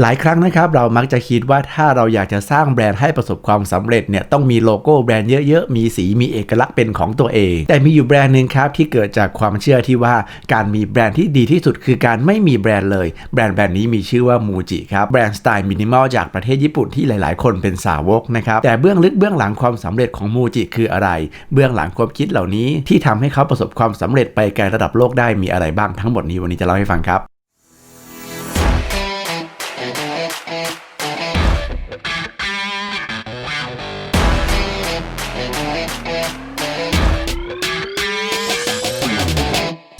หลายครั้งนะครับเรามักจะคิดว่าถ้าเราอยากจะสร้างแบรนด์ให้ประสบความสำเร็จเนี่ยต้องมีโลโก้แบรนด์เยอะๆ มีสีมีเอกลักษณ์เป็นของตัวเอง แต่มีอยู่แบรนด์หนึ่งครับที่เกิดจากความเชื่อที่ว่าการมีแบรนด์ที่ดีที่สุดคือการไม่มีแบรนด์เลย แบรนด์แบรนด์นี้มีชื่อว่ามูจิครับแบรนด์สไตล์มินิมอลจากประเทศญี่ปุ่นที่หลายๆ คนเป็นสาวกนะครับแต่เบื้องลึกเบื้องหลังความสำเร็จของมูจิคืออะไร เบื้องหลังความคิดเหล่านี้ที่ทำให้เขาประสบความสำเร็จไปไกลระดับโลกได้มีอะไรบ้างทั้งหมดนี้วันนี้จะเล่าให้ฟังครับ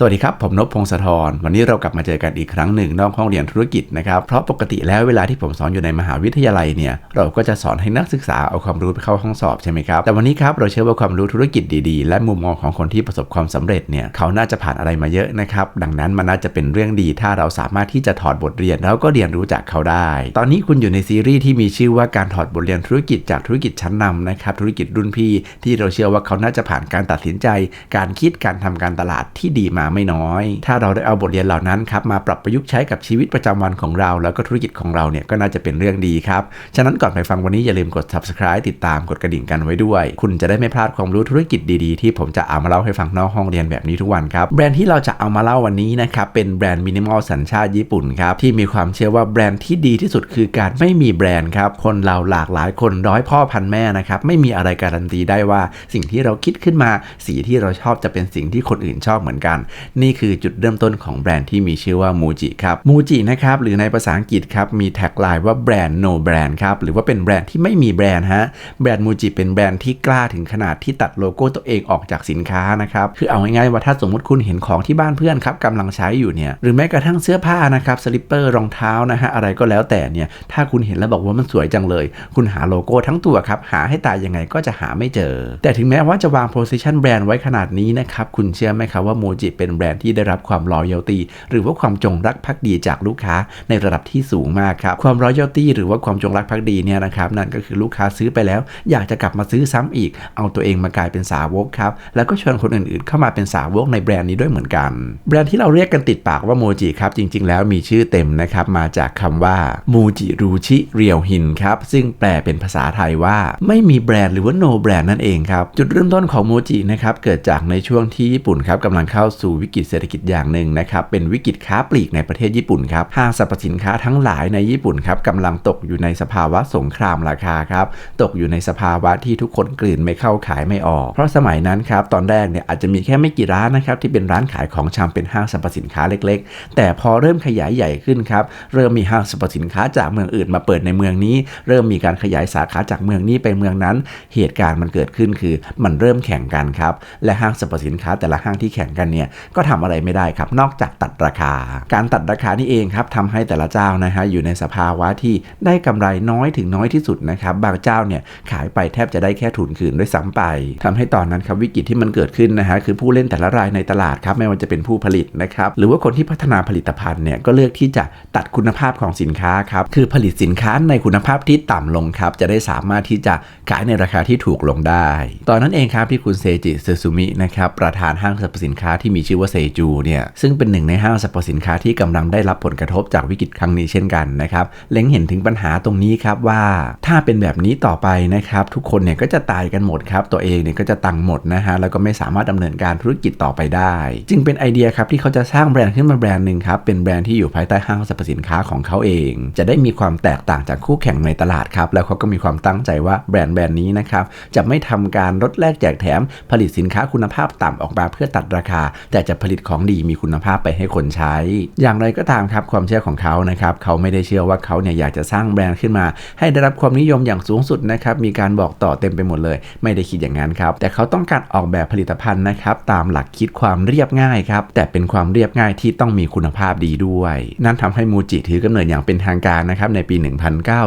วัสดีครับ ผมนพพงศธร วันนี้เรากลับมาเจอกันอีกครั้งหนึ่งนอกห้องเรียนธุรกิจนะครับ เพราะปกติแล้วเวลาที่ผมสอนอยู่ในมหาวิทยาลัยเนี่ย เราก็จะสอนให้นักศึกษาเอาความรู้ไปเข้าห้องสอบใช่ไหมครับ แต่วันนี้ครับเราเชื่อว่าความรู้ธุรกิจดีๆ และมุมมองของคนที่ประสบความสำเร็จเนี่ย เขาน่าจะผ่านอะไรมาเยอะนะครับ ดังนั้นมันน่าจะเป็นเรื่องดี ถ้าเราสามารถที่จะถอดบทเรียนแล้วก็เรียนรู้จากเขาได้ ตอนนี้คุณอยู่ในซีรีส์ที่มีชื่อว่าการถอดบทเรียนธุรกิจจากธุรกิจชั้นนำนะครับ ธุรกิจรุ่นพี่ที่เราเชื่อว่าเขาน่าจะผ่านการตัดสินใจ การคิดการทำการตลาดที่ดีมาไม่น้อย ถ้าเราได้เอาบทเรียนเหล่านั้นครับมาปรับประยุกต์ใช้กับชีวิตประจำวันของเรา แล้วก็ธุรกิจของเราเนี่ยก็น่าจะเป็นเรื่องดีครับ ฉะนั้นก่อนไปฟังวันนี้อย่าลืมกด subscribe ติดตามกดกระดิ่งกันไว้ด้วย คุณจะได้ไม่พลาดความรู้ธุรกิจดีๆ ที่ผมจะเอามาเล่าให้ฟังนอกห้องเรียนแบบนี้ทุกวันครับแบรนด์ที่เราจะเอามาเล่าวันนี้นะครับเป็นแบรนด์มินิมอลสัญชาติญี่ปุ่นครับที่มีความเชื่อว่าแบรนด์ที่ดีที่สุดคือการไม่มีแบรนด์ครับคนเราหลากหลายคนร้อยพ่อพันแม่นะครับไม่มีอะไรการันตีได้ว่าสิ่งที่เราคิดขึ้นมาสีที่เราชอบจะเป็นสิ่งที่คนอื่นชอบเหมือนกันนี่คือจุดเริ่มต้นของแบรนด์ที่มีชื่อว่ามูจิครับมูจินะครับหรือในภาษาอังกฤษครับมีแท็กไลน์ว่าแบรนด์ no brand ครับหรือว่าเป็นแบรนด์ที่ไม่มีแบรนด์ฮะแบรนด์มูจิเป็นแบรนด์ที่กล้าถึงขนาดที่ตัดโลโก้ตัวเองออกจากสินค้านะครับคือเอาง่ายๆว่าถ้าสมมติคุณเห็นของที่บ้านเพื่อนครับกำลังใช้อยู่เนี่ยหรือแม้กระทั่งเสื้อผ้านะครับสลิปเปอร์รองเท้านะฮะอะไรก็แล้วแต่เนี่ยถ้าคุณเห็นแล้วบอกว่ามันสวยจังเลย คุณหาโลโก้ทั้งตัวครับหาให้ตายยังไงก็จะหาไม่เจอ แต่ถึงแม้ว่าจะวาง position แบรนด์ไว้ขนาดนี้นะครับคุณเชื่อไหมครับว่ามูจิเป็นแบรนด์ที่ได้รับความ loyalty หรือว่าความจงรักภักดีจากลูกค้าในระดับที่สูงมากครับ ความ loyalty หรือว่าความจงรักภักดีเนี่ยนะครับนั่นก็คือลูกค้าซื้อไปแล้ว อยากจะกลับมาซื้อซ้ำอีก เอาตัวเองมากลายเป็นสาวกครับแล้วก็ชวนคนอื่นๆ เข้ามาเป็นสาวกในแบรนด์นี้ด้วยเหมือนกัน แบรนด์ที่เราเรียกกันติดปากว่าโมจิครับจริง ๆ แล้วมีชื่อเต็มนะครับมาจากคำว่าโมจิรูชิเรียวหินครับซึ่งแปลเป็นภาษาไทยว่า ไม่มีแบรนด์หรือว่า no แบรนด์นั่นเองครับจุดเริ่มต้นของโมจินะครับเกิดจากในช่วงที่ญี่ปุ่นครับกำลังเข้าสู่วิกฤตเศรษฐกิจอย่างหนึ่งนะครับเป็นวิกฤตค้าปลีกในประเทศญี่ปุ่นครับห้างสรรพสินค้าทั้งหลายในญี่ปุ่นครับกำลังตกอยู่ในสภาวะสงครามราคาครับตกอยู่ในสภาวะที่ทุกคนกลืนไม่เข้าขายไม่ออก เพราะสมัยนั้นครับตอนแรกเนี่ยอาจจะมีแค่ไม่กี่ร้านนะครับที่เป็นร้านขายของชำเป็นห้างสรรพสินค้าเล็ก ๆ แต่พอเริ่มขยายใหญ่ขึ้นครับเริ่มมีห้างสรรพสินค้าจากเมืองอื่นมาเปิดในเมืองนี้ เริ่มมีการขยายสาขาจากเมืองนี้ไปเมืองนั้น เหตุการณ์มันเกิดขึ้นคือมันเริ่มแข่งกันครับและห้างสรรพสินค้าแต่ละห้างที่แข่งกันเนี่ยก็ทำอะไรไม่ได้ครับ นอกจากตัดราคา การตัดราคานี่เองครับทำให้แต่ละเจ้านะฮะอยู่ในสภาวะที่ได้กำไรน้อยถึงน้อยที่สุดนะครับบางเจ้าเนี่ยขายไปแทบจะได้แค่ทุนคืนด้วยซ้ำไปทำให้ตอนนั้นครับวิกฤตที่มันเกิดขึ้นนะฮะคือผู้เล่นแต่ละรายในตลาดครับไม่ว่าจะเป็นผู้ผลิตนะครับหรือว่าคนที่พัฒนาผลิตภัณฑ์เนี่ยก็เลือกที่จะตัดคุณภาพของสินค้าครับคือผลิตสินค้าในคุณภาพที่ต่ำลงครับจะได้สามารถที่จะขายในราคาที่ถูกลงได้ ตอนนั้นเองครับที่คุณเซจิเซซูมินะครับประธานห้างสรรพสินค้าที่มีชอว่าเซจูเนี่ยซึ่งเป็นหนึ่งในห้างสรรพสินค้าที่กำลังได้รับผลกระทบจากวิกฤตครั้งนี้เช่นกันนะครับเล็งเห็นถึงปัญหาตรงนี้ครับว่าถ้าเป็นแบบนี้ต่อไปนะครับทุกคนเนี่ยก็จะตายกันหมดครับตัวเองเนี่ยก็จะตังหมดนะฮะแล้วก็ไม่สามารถดำเนินการธุรกิจต่อไปได้ จึงเป็นไอเดียครับที่เขาจะสร้างแบรนด์ขึ้นมาแบรนด์หนึ่งครับเป็นแบรนด์ที่อยู่ภายใต้ห้างสรรพสินค้าของเขาเอง จะได้มีความแตกต่างจากคู่แข่งในตลาดครับแล้วเขาก็มีความตั้งใจว่าแบรนด์แบรนด์นี้นะครับจะไม่ทำการลดแลกแจกแถมผลิตสินค้าคุณภาพต่ำออกมาเพื่อตัดราคา แต่จะผลิตของดีมีคุณภาพไปให้คนใช้ อย่างไรก็ตามครับความเชื่อของเขานะครับเขาไม่ได้เชื่อว่าเขาเนี่ยอยากจะสร้างแบรนด์ขึ้นมา ให้ได้รับความนิยมอย่างสูงสุดนะครับมีการบอกต่อเต็มไปหมดเลย ไม่ได้คิดอย่างนั้นครับแต่เขาต้องการออกแบบผลิตภัณฑ์นะครับตามหลักคิดความเรียบง่ายครับแต่เป็นความเรียบง่ายที่ต้องมีคุณภาพดีด้วย นั่นทำให้มูจิถือกำเนิดอย่างเป็นทางการนะครับในปี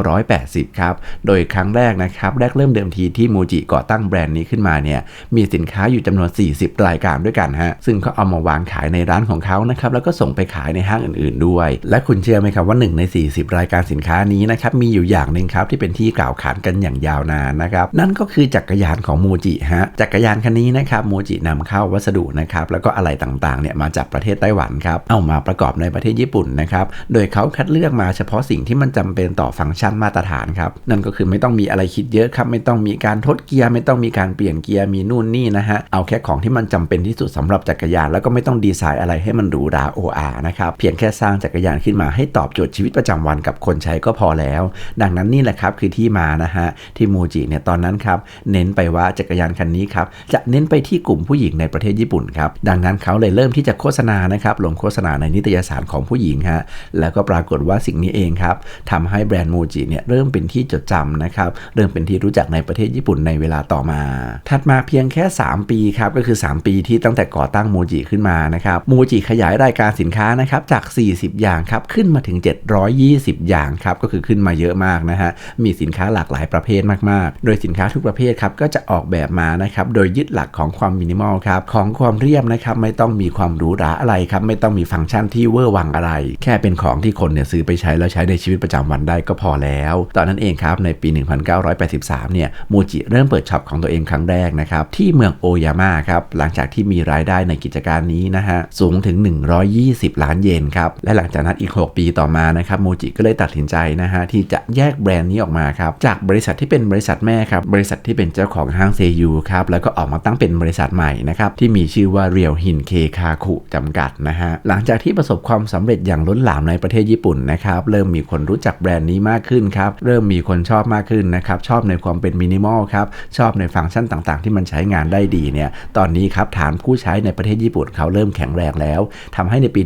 1980 ครับโดยครั้งแรกนะครับแรกเริ่มเดิมทีที่มูจิก่อตั้งแบรนด์นี้ขึ้นมาเนี่ยมีสินค้าอยู่จำนวน 40 รายการด้วยกันฮะซึ่งเขาเอาเอามาวางขายในร้านของเขานะครับแล้วก็ส่งไปขายในห้างอื่น ๆ ด้วย และคุณเชื่อไหมครับว่า 1 ใน 40 รายการสินค้านี้นะครับมีอยู่อย่างหนึ่งครับที่เป็นที่กล่าวขานกันอย่างยาวนานนะครับนั่นก็คือจักรยานของมูจิฮะจักรยานคันนี้นะครับมูจินำเข้าวัสดุนะครับแล้วก็อะไรต่างๆเนี่ยมาจากประเทศไต้หวันครับเอามาประกอบในประเทศญี่ปุ่นนะครับโดยเขาคัดเลือกมาเฉพาะสิ่งที่มันจำเป็นต่อฟังก์ชันมาตรฐานครับนั่นก็คือไม่ต้องมีอะไรคิดเยอะครับไม่ต้องมีการทดเกียร์ไม่ต้องมีการเปลี่ยนเกียร์มีนู่นนี่นะฮะเอาแค่ของที่มันจำเป็นที่สุดสำหรับจักรยานแล้วก็ไม่ต้องดีไซน์อะไรให้มันหรูหราโออานะครับเพียงแค่สร้างจักรยานขึ้นมาให้ตอบโจทย์ชีวิตประจำวันกับคนใช้ก็พอแล้ว ดังนั้นนี่แหละครับคือที่มานะฮะที่มูจิเนี่ยตอนนั้นครับเน้นไปว่าจักรยานคันนี้ครับจะเน้นไปที่กลุ่มผู้หญิงในประเทศญี่ปุ่นครับดังนั้นเขาเลยเริ่มที่จะโฆษณานะครับลงโฆษณาในนิตยสารของผู้หญิงฮะแล้วก็ปรากฏว่าสิ่งนี้เองครับทำให้แบรนด์มูจิเนี่ยเริ่มเป็นที่จดจำนะครับเริ่มเป็นที่รู้จักในประเทศญี่ปุ่นในเวลาต่อมา ถัดมาเพียงแค่ 3 ปีครับก็คือ 3 ปีที่ตั้งแต่ก่อตั้งมูจิขึ้นมานะครับมูจิขยายรายการสินค้านะครับจาก 40 อย่างครับขึ้นมาถึง 720 อย่างครับก็คือขึ้นมาเยอะมากนะฮะมีสินค้าหลากหลายประเภทมากๆ โดยสินค้าทุกประเภทครับก็จะออกแบบมานะครับโดยยึดหลักของความมินิมอลครับของความเรียบนะครับไม่ต้องมีความหรูหราอะไรครับไม่ต้องมีฟังก์ชันที่เวอร์วังอะไร แค่เป็นของที่คนเนี่ยซื้อไปใช้แล้วใช้ในชีวิตประจำวันได้ก็พอแล้ว ตอนนั้นเองครับในปี 1983 เนี่ยมูจิเริ่มเปิดช็อปของตัวเองครั้งแรกนะครับที่เมืองโอยาม่าครับหลังจากที่มีรายได้ในกิจการนี้นะฮะสูงถึง 120 ล้านเยนครับและหลังจากนั้นอีก 6 ปีต่อมานะครับมูจิก็เลยตัดสินใจนะฮะที่จะแยกแบรนด์นี้ออกมาครับจากบริษัทที่เป็นบริษัทแม่ครับบริษัทที่เป็นเจ้าของห้างเซยูครับแล้วก็ออกมาตั้งเป็นบริษัทใหม่นะครับที่มีชื่อว่าเรียวหินเคคาคุจำกัดนะฮะหลังจากที่ประสบความสำเร็จอย่างล้นหลามในประเทศญี่ปุ่นนะครับเริ่มมีคนรู้จักแบรนด์นี้มากขึ้นครับเริ่มมีคนชอบมากขึ้นนะครับชอบในความเป็นมินิมอลครับชอบในฟังก์ชันต่างๆ ที่มันใช้งานได้ดีเนี่ยตอนนี้ครับฐานผู้ใช้ในประเทศญี่ปุ่นเขาเริ่มแข็งแรงแล้วทำให้ในปี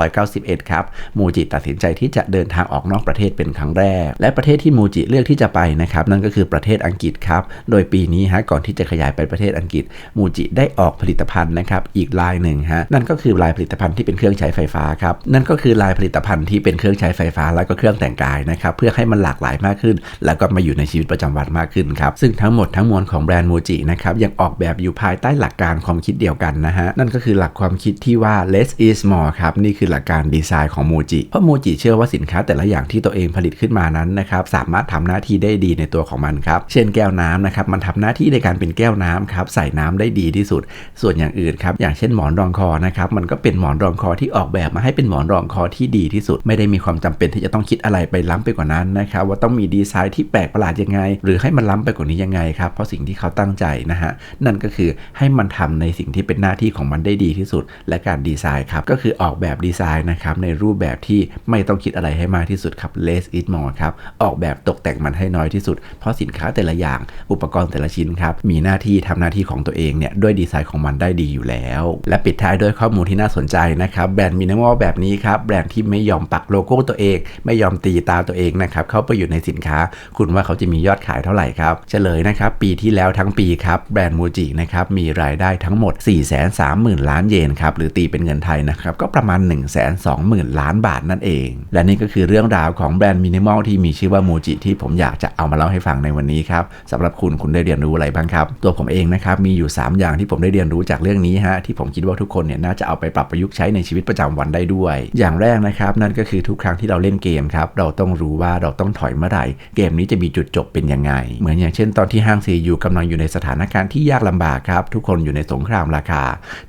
1991 ครับ มูจิตัดสินใจที่จะเดินทางออกนอกประเทศเป็นครั้งแรก และประเทศที่มูจิเลือกที่จะไปนะครับนั่นก็คือประเทศอังกฤษครับ โดยปีนี้ฮะก่อนที่จะขยายไปประเทศอังกฤษ มูจิได้ออกผลิตภัณฑ์นะครับอีกลายหนึ่งฮะนั่นก็คือลายผลิตภัณฑ์ที่เป็นเครื่องใช้ไฟฟ้าครับนั่นก็คือลายผลิตภัณฑ์ที่เป็นเครื่องใช้ไฟฟ้า แล้วก็เครื่องแต่งกายนะครับเพื่อให้มันหลากหลายมากขึ้น แล้วก็มาอยู่ในชีวิตประจำวันมากขึ้นครับซึ่งทั้งหมดทั้งมวลของแบรนด์มูจินะครับยังออกแบบอยู่ภายใต้หลักการความคิดเดียวกันนะฮะนั่นก็คือหลักความคิดที่ว่า less is more ครับ นี่คือหลักการดีไซน์ของโมจิ เพราะโมจิเชื่อว่าสินค้าแต่ละอย่างที่ตัวเองผลิตขึ้นมานั้นนะครับสามารถทำหน้าที่ได้ดีในตัวของมันครับ เช่นแก้วน้ำนะครับมันทำหน้าที่ในการเป็นแก้วน้ำครับใส่น้ำได้ดีที่สุด ส่วนอย่างอื่นครับอย่างเช่นหมอนรองคอนะครับมันก็เป็นหมอนรองคอที่ออกแบบมาให้เป็นหมอนรองคอที่ดีที่สุด ไม่ได้มีความจำเป็นที่จะต้องคิดอะไรไปล้ำไปกว่านั้นนะครับว่าต้องมีดีไซน์ที่แปลกประหลาดยังไง หรือให้มันล้ำไปกว่านี้ยังไงครับเพราะสิ่งที่เขาตั้งใจนะฮะนั่นก็คือให้มันทำในสิ่งที่เป็นหน้าที่ของมันได้ดีที่สุด และการดีไซน์ครับก็คือออกแบบดีไซน์นะครับในรูปแบบที่ไม่ต้องคิดอะไรให้มากที่สุดครับ less is more ครับออกแบบตกแต่งมันให้น้อยที่สุด เพราะสินค้าแต่ละอย่างอุปกรณ์แต่ละชิ้นครับมีหน้าที่ทำหน้าที่ของตัวเองเนี่ยด้วยดีไซน์ของมันได้ดีอยู่แล้ว และปิดท้ายด้วยข้อมูลที่น่าสนใจนะครับแบรนด์มินิมอลแบบนี้ครับแบรนด์ที่ไม่ยอมปักโลโก้ตัวเอง ไม่ยอมตีตาตัวเองนะครับเข้าไปอยู่ในสินค้า คุณว่าเขาจะมียอดขายเท่าไหร่ครับเฉลยนะครับปีที่แล้วทั้งปีครับแบรนด์มูจินะครับมีรายได้ทั้งหมด 4 3 0 0 0 0ล้านเยนครับหรือตีเป็นเงินไทยนะครับก็ประมาณ 1 2 0 0 0 0 ล้านบาทนั่นเอง และนี่ก็คือเรื่องราวของแบรนด์มินิมอลที่มีชื่อว่ามูจิที่ผมอยากจะเอามาเล่าให้ฟังในวันนี้ครับสำหรับคุณคุณได้เรียนรู้อะไรบ้างครับตัวผมเองนะครับมีอยู่ 3 อย่างที่ผมได้เรียนรู้จากเรื่องนี้ฮะที่ผมคิดว่าทุกคนเนี่ยน่าจะเอาไปปรับประยุกต์ใช้ในชีวิตประจำวันได้ด้วย อย่างแรกนะครับนั่นก็คือทุกครั้งที่เราเล่นเกมครับเราต้องรู้ว่าเราต้องถอยเมื่อไหร่เกมนี้จะมีจุดจบเป็นยังไง เหมือนอย่างเช่นตอนที่ห้างซียูกำลังอยู่ในสถานการณ์ที่ยากลำบากครับทุกคนอยู่ในสงครามราคา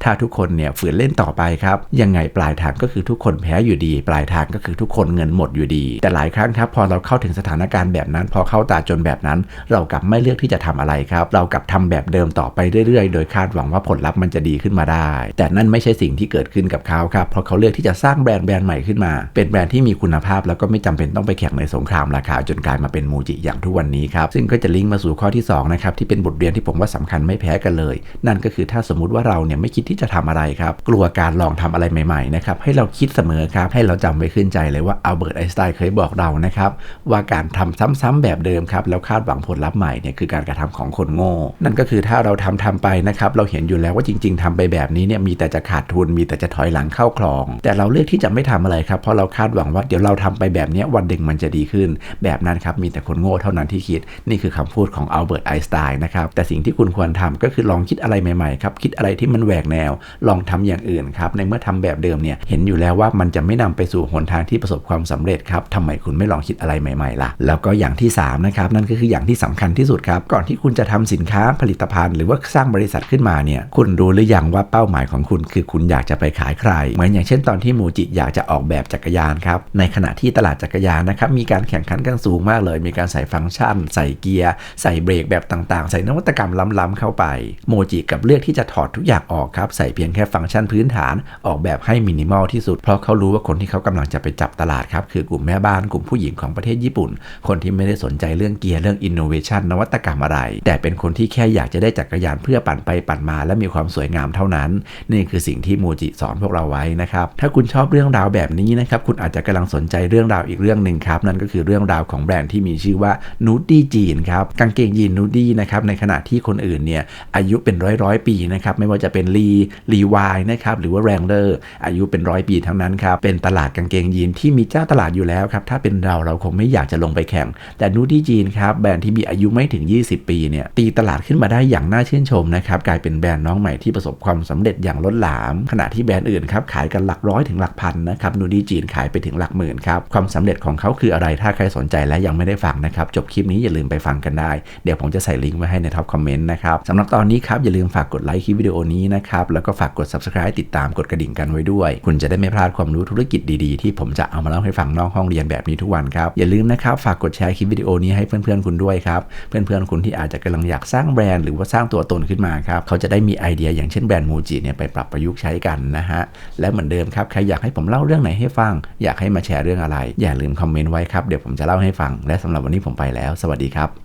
ถ้าทุกคนเนี่ยฝืนเล่นต่อไปครับยังไงปลายทางก็คือทุกคนแพ้อยู่ดี ปลายทางก็คือทุกคนเงินหมดอยู่ดี แต่หลายครั้งครับพอเราเข้าถึงสถานการณ์แบบนั้น พอเข้าตาจนแบบนั้น เรากลับไม่เลือกที่จะทำอะไรครับ เรากลับทำแบบเดิมต่อไปเรื่อยๆ โดยคาดหวังว่าผลลัพธ์มันจะดีขึ้นมาได้ แต่นั่นไม่ใช่สิ่งที่เกิดขึ้นกับเขาครับเพราะเขาเลือกที่จะสร้างแบรนด์แบรนด์ใหม่ขึ้นมา เป็นแบรนด์ที่มีคุณภาพแล้วก็ไม่จำเป็นต้องไปแข่งในสงครามราคาจนกลายมาเป็นมูจิอย่างทุกวันนี้ครับซึ่งก็จะลิงก์มาสู่ข้อที่2นะครับที่เป็นบทเรียนที่ผมว่าสำคัญไม่แพ้กันเลย นั่นก็คือถ้าสมมุติว่าเราเนี่ยไม่คิดที่จะทำอะไรครับ กลัวการลองทำอะไรใหม่ๆนะครับให้เราคิดเสมอครับให้เราจำไว้ขึ้นใจเลยว่าอัลเบิร์ตไอน์สไตน์เคยบอกเรานะครับว่าการทำซ้ำๆแบบเดิมครับแล้วคาดหวังผลลัพธ์ใหม่เนี่ยคือการกระทำของคนโง่ นั่นก็คือถ้าเราทำทำไปนะครับเราเห็นอยู่แล้วว่าจริง ๆทำไปแบบนี้เนี่ยมีแต่จะขาดทุนมีแต่จะถอยหลังเข้าคลอง แต่เราเลือกที่จะไม่ทำอะไรครับเพราะเราคาดหวังว่าเดี๋ยวเราทำไปแบบนี้วันหนึ่งมันจะดีขึ้น แบบนั้นครับมีแต่คนโง่เท่านั้นที่คิดนี่คือคำพูดของอัลเบิร์ตไอน์สไตน์นะครับแต่สิ่งที่คุณควรทำก็คือลองคิดอะไรใหม่ๆครับคิดอะไรที่มันแหวกแนวลองทำอย่างอื่นครับ ในเมื่อทำแบบเดิมเนี่ยเห็นอยู่แล้วว่ามันจะไม่นำไปสู่หนทางที่ประสบความสำเร็จครับทำไมคุณไม่ลองคิดอะไรใหม่ๆล่ะ แล้วก็อย่างที่สามนะครับนั่นก็คืออย่างที่สำคัญที่สุดครับ ก่อนที่คุณจะทำสินค้าผลิตภัณฑ์ หรือว่าสร้างบริษัทขึ้นมาเนี่ยคุณรู้หรือยังว่าเป้าหมายของคุณ คือคุณอยากจะไปขายใคร เหมือนอย่างเช่นตอนที่มูจิอยากจะออกแบบจักรยานครับในขณะที่ตลาดจักรยานนะครับมีการแข่งขันกันสูงมากเลย มีการใส่ฟังก์ชัน ใส่เกียร์ ใส่เบรกแบบต่างๆ ใส่นวัตกรรมล้ำๆเข้าไป โมจิกับเลือกที่จะถอดทุกอย่างออกครับใส่เพียงแค่ฟังก์ชันพื้นฐาน ออกแบบให้มินิมอลที่สุด เพราะเขารู้ว่าคนที่เขากำลังจะไปจับตลาดครับ คือกลุ่มแม่บ้านกลุ่มผู้หญิงของประเทศญี่ปุ่น คนที่ไม่ได้สนใจเรื่องเกียร์เรื่องอินโนเวชันนวัตกรรมอะไร แต่เป็นคนที่แค่อยากจะได้จักรยานเพื่อปั่นไปปั่นมา และมีความสวยงามเท่านั้น นี่คือสิ่งที่โมจิสอนพวกเราไว้นะครับถ้าคุณชอบเรื่องราวแบบนี้นะครับคุณอาจจะกำลังสนใจเรื่องราวอีกเรื่องหนึ่งครับนั่นก็คือเรื่องราวของแบรนด์ที่มีชื่อว่านูดี้จีนครับกางเกงยีนนูดี้นะครับในขณะที่คนอื่นเนี่ยอายุเป็นร้อยร้อยปีนะครับไม่ว่าจะเป็นลีลีวายนะครับหรือว่าแรงเลอร์อายุเป็นร้อยปีทั้งนั้นครับเป็นตลาดกางเกงยีนที่มีเจ้าตลาดอยู่แล้วครับถ้าเป็นเราเราคงไม่อยากจะลงไปแข่ง แต่นูดี้จีนครับแบรนด์ที่มีอายุไม่ถึง 20 ปีเนี่ยตีตลาดขึ้นมาได้อย่างน่าชื่นชมนะครับกลายเป็นแบรนด์น้องใหม่ที่ประสบความสำเร็จอย่างล้นหลาม ขณะที่แบรนด์อื่นครับขายกันหลักร้อยถึงหลักพันนะครับนูดี้จีนขายไปถึงหลักหมื่นครับความสำเร็จของเขาคืออะไรถ้าใครสนใจและยังไม่ได้ฟังนะครับจบคลิปนี้อย่าลืมไปฟังกันได้ เดี๋ยวผมจะใส่ลิงก์ไว้ให้ในท็อปคอมเมนต์นะครับสำหรับตอนนี้ครับอย่าลืมฝากกดไลค์คลิปวิดีโอนี้นะครับแล้วก็ฝากกด subscribe ติดตามกดกระดิ่งกันไว้ด้วย คุณจะได้ไม่พลาดความรู้ธุรกิจดีๆ ที่ผมจะเอามาเล่าให้ฟังนอกห้องเรียนแบบนี้ทุกวันครับ อย่าลืมนะครับฝากกดแชร์คลิปวิดีโอนี้ให้เพื่อนๆคุณด้วยครับ เพื่อนๆคุณที่อาจจะกำลังอยากสร้างแบรนด์หรือว่าสร้างตัวตนขึ้นมาครับเขาจะได้มีไอเดียอย่างเช่นแบรนด์มูจิเนี่ยไปปรับประยุกต์ใช้กันนะฮะและเหมือนเดิมครับใครอยากให้ผมเล่าเรื่องไหนให้ฟัง อยากให้มาแชร์เรื่องอะไร อย่าลืมคอมเมนต์ไว้ครับเดี๋ยวผมจะเล่าให้ฟังและสำหรับวันนี้ผมไปแล้ว สวัสดีครับ